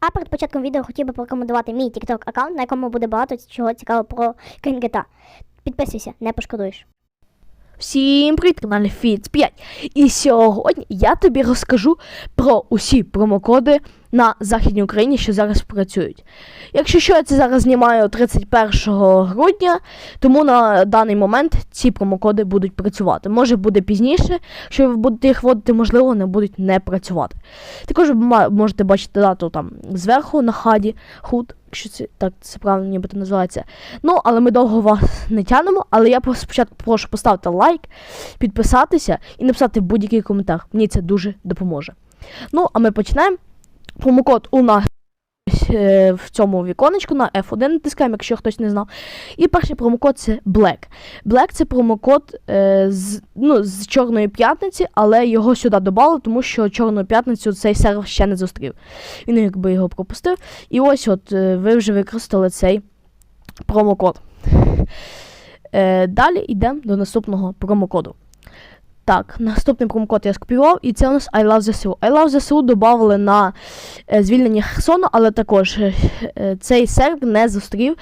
А перед початком відео хотів би порекомендувати мій TikTok аккаунт, на якому буде багато чого цікавого про Кенгета. Підписуйся, не пошкодуєш. Всім привіт, каналі Фіц 5. І сьогодні я тобі розкажу про усі промокоди на Західній Україні, що зараз працюють. Якщо що, я це зараз знімаю 31 грудня, тому на даний момент ці промокоди будуть працювати. Може буде пізніше, якщо ви будете їх вводити, можливо, вони будуть не працювати. Також ви можете бачити дату там зверху на хаді, худ, якщо це так це правильно нібито називається. Ну, але ми довго вас не тянемо. Але я спочатку прошу поставити лайк, підписатися і написати будь-який коментар. Мені це дуже допоможе. Ну, а ми починаємо. Промокод у нас е, в цьому віконечку на F1 натискаємо, якщо хтось не знав. І перший промокод це Black. Black це промокод е, з, ну, з Чорної п'ятниці, але його сюди додали, тому що Чорну п'ятницю цей сервер ще не зустрів. Він якби його пропустив. І ось от е, ви вже використали цей промокод. Е, далі йдемо до наступного промокоду. Так, наступний промокод я скопіював, і це у нас I Love ZSU. I Love ZSU додали на е, звільнення Херсону, але також е, е, цей сервер не зустрів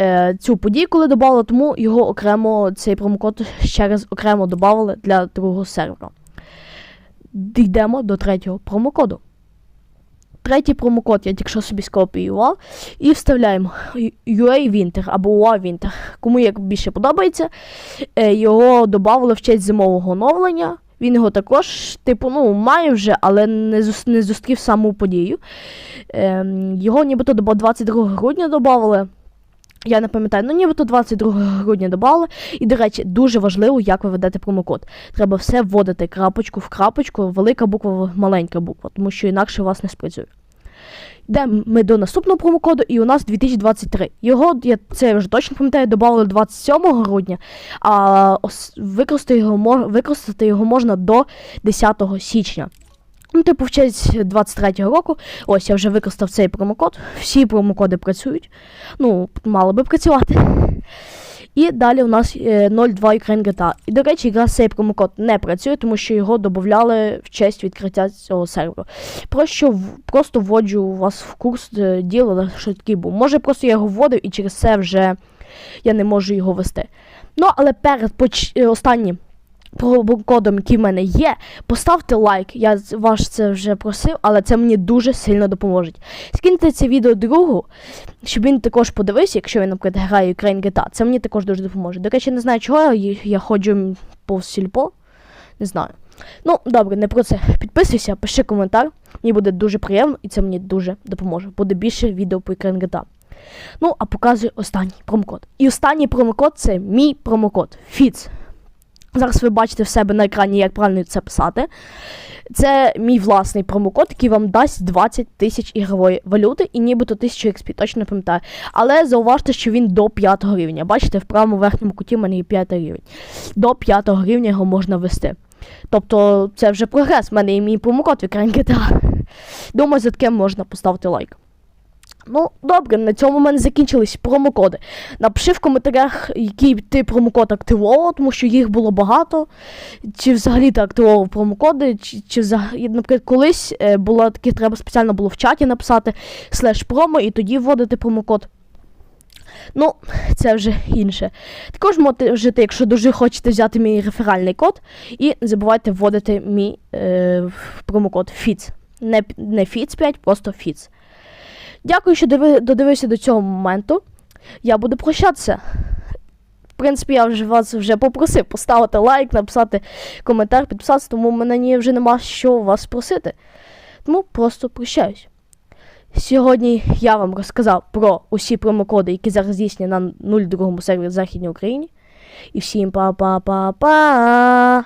е, цю подію, коли додали, тому його окремо, цей промокод ще раз окремо додали для другого сервера. Дійдемо до третього промокоду. Третій промокод я тільки що собі скопіював і вставляємо UA Winter або UA Winter. Кому як більше подобається. Е, Його додали в честь зимового оновлення. Він його також, типу, ну, має вже, але не, не зустрів саму подію. Ем, його нібито до 22 грудня додали. Я не пам'ятаю, ну нібито 22 грудня додали. І, до речі, дуже важливо, як ви ведете промокод. Треба все вводити крапочку в крапочку, велика буква, маленька буква, тому що інакше вас не спрацює. Йдемо ми до наступного промокоду, і у нас 2023. Його, я це вже точно пам'ятаю, додали 27 грудня, а використати його, використати його можна до 10 січня. Ну, типу, в честь 23-го року, ось я вже використав цей промокод. Всі промокоди працюють. Ну, мали би працювати. І далі у нас е, 02 Ukraine GTA. І, до речі, якраз цей промокод не працює, тому що його додавали в честь відкриття цього серверу. Просто, в- просто вводжу вас в курс е, діла, що такий був. Може, просто я його вводив і через це вже я не можу його вести. Ну, але перед поч... е, останнім промокодом, який в мене є, поставте лайк. Я вас це вже просив, але це мені дуже сильно допоможе. Скиньте це відео другу, щоб він також подивився, якщо він, наприклад, грає Ukraine GTA. Це мені також дуже допоможе. До речі, не знаю, чого я, ходжу повз сільпо. Не знаю. Ну, добре, не про це. Підписуйся, пиши коментар. Мені буде дуже приємно і це мені дуже допоможе. Буде більше відео по Ukraine GTA. Ну, а показую останній промокод. І останній промокод це мій промокод FITS. Зараз ви бачите в себе на екрані, як правильно це писати. Це мій власний промокод, який вам дасть 20 тисяч ігрової валюти і нібито 1000 XP, точно не пам'ятаю. Але зауважте, що він до 5 рівня. Бачите, в правому верхньому куті в мене є 5 рівень. До 5 рівня його можна ввести. Тобто це вже прогрес. В мене є мій промокод в екрані GTA. Думаю, за таке можна поставити лайк. Ну, добре, на цьому в мене закінчились промокоди. Напиши в коментарях, який ти промокод активував, тому що їх було багато. Чи взагалі ти активував промокоди, чи, чи взагалі, наприклад, колись е, було таке, треба спеціально було в чаті написати слеш промо і тоді вводити промокод. Ну, це вже інше. Також можете, якщо дуже хочете взяти мій реферальний код, і не забувайте вводити мій е, промокод FITS. Не, не FITS 5, просто FITS. Дякую, що додивився до цього моменту. Я буду прощатися. В принципі, я вже вас вже попросив поставити лайк, написати коментар, підписатися, тому в мене вже нема що вас просити. Тому просто прощаюсь. Сьогодні я вам розказав про усі промокоди, які зараз дійсні на 02 сервері в Західній Україні. І всім па-па-па-па!